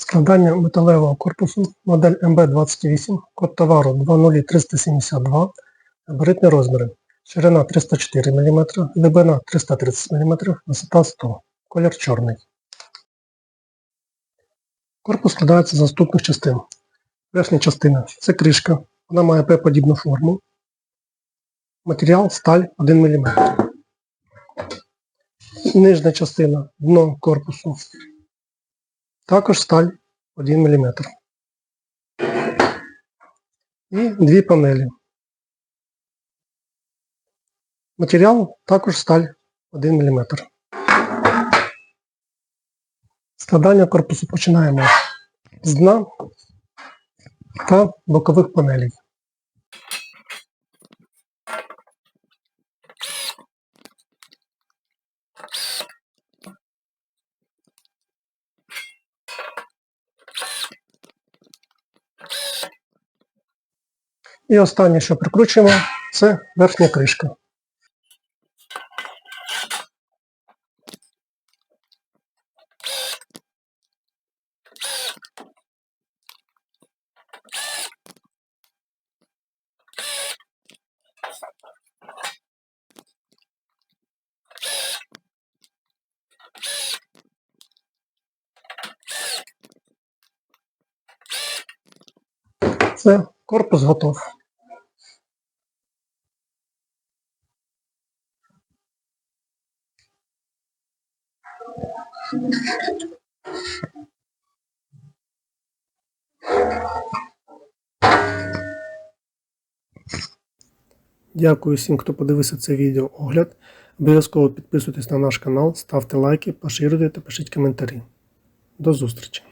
Складання металевого корпусу модель МБ28, код товару 20372, габаритні розміри. Ширина 304 мм, глибина 330 мм, висота 100 колір чорний. Корпус складається з наступних частин. Верхня частина це кришка, вона має П-подібну форму. Матеріал сталь 1 мм. Нижня частина дно корпусу також сталь 1 мм. І дві панелі. Матеріал також сталь 1 мм. Складання корпусу починаємо з дна та бокових панелей. І останнє, що прикручуємо, це верхня кришка. Все, корпус готов. Дякую всім, хто подивився це відео огляд. Обов'язково підписуйтесь на наш канал, ставте лайки, поширюйте та пишіть коментарі. До зустрічі!